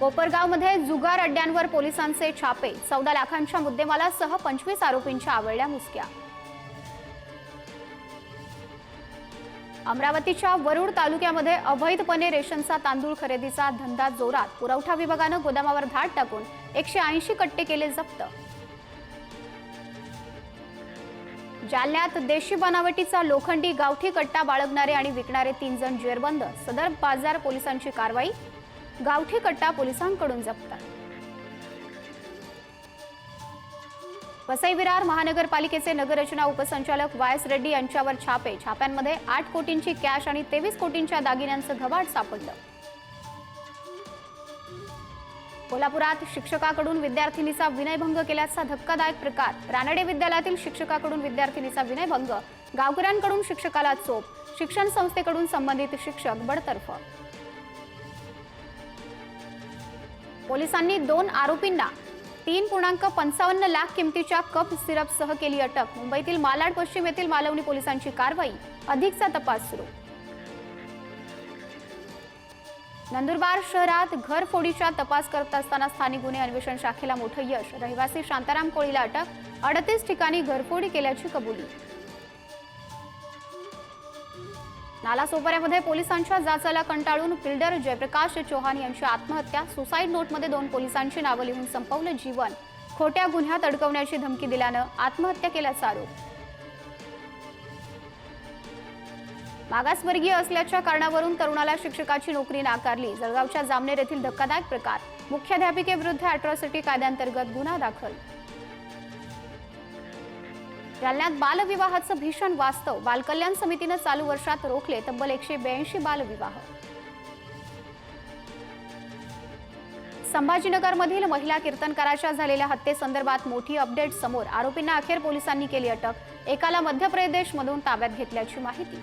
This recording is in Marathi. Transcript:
कोपरगावमध्ये जुगार अड्ड्यांवर पोलिसांचे छापे. चौदा लाखांच्या मुद्देमालासह पंचवीस आरोपींच्या आवळल्या मुसक्या. अमरावतीच्या वरुड तालुक्यामध्ये अवैधपणे रेशनचा तांदूळ खरेदीचा धंदा जोरात. पुरवठा विभागानं गोदामावर धाड टाकून एकशे ऐंशी कट्टे केले जप्त. जालन्यात देशी बनावटीचा लोखंडी गावठी कट्टा बाळगणारे आणि विकणारे तीन जण जेरबंद. सदर बाजार पोलिसांची कारवाई गावठी कट्टा पोलिसांकडून जप्त. वसई विरार महानगरपालिकेचे नगररचना उपसंचालक वाय एस रेड्डी यांच्यावर छापे. छाप्यांमध्ये आठ कोटींची कॅश आणि तेवीस कोटींच्या दागिन्यांचं घबाड सापडलं. कोल्हापुरात शिक्षकाकडून विद्यार्थिनीचा विनयभंग केल्याचा धक्कादायक प्रकार. रानडे विद्यालयातील शिक्षकाकडून विद्यार्थिनीचा विनयभंग. गावकऱ्यांकडून शिक्षकाला चोप. शिक्षण संस्थेकडून संबंधित शिक्षक बडतर्फ. पोलिसांनी दोन आरोपींना तीन पूर्णांक पंचावन्न लाख किमतीच्या कप सिरपसह केली अटक. मुंबईतील मालाड पश्चिम येथील मालवणी पोलिसांची कारवाई. अधिकचा तपास सुरू. नंदुरबार शहरात घरफोडीचा तपास करत असताना स्थानिक गुन्हे अन्वेषण शाखेला मोठं यश. रहिवासी शांताराम कोळीला अटक. अडतीस ठिकाणी घरफोडी केल्याची कबुली. नालासोपाऱ्यामध्ये पोलिसांच्या जाचाला कंटाळून फिल्डर जयप्रकाश चौहान यांची आत्महत्या. सुसाईड नोटमध्ये दोन पोलिसांची नावं लिहून संपवलं जीवन. खोट्या गुन्ह्यात अडकवण्याची धमकी दिल्यानं आत्महत्या केल्याचा आरोप. मागासवर्गीय असल्याच्या कारणावरून तरुणाला शिक्षकाची नोकरी नाकारली. जळगावच्या जामनेर येथील धक्कादायक प्रकार. मुख्याध्यापिकेविरुद्ध अॅट्रॉसिटी कायद्यांतर्गत गुन्हा दाखल. जालन्यात बालविवाहाचं भीषण वास्तव. बालकल्याण समितीनं चालू वर्षात रोखले तब्बल एकशे ब्याऐंशी बालविवाह. संभाजीनगरमधील महिला कीर्तनकाराच्या झालेल्या हत्येसंदर्भात मोठी अपडेट समोर. आरोपींना अखेर पोलिसांनी केली अटक. एकाला मध्य प्रदेशमधून ताब्यात घेतल्याची माहिती.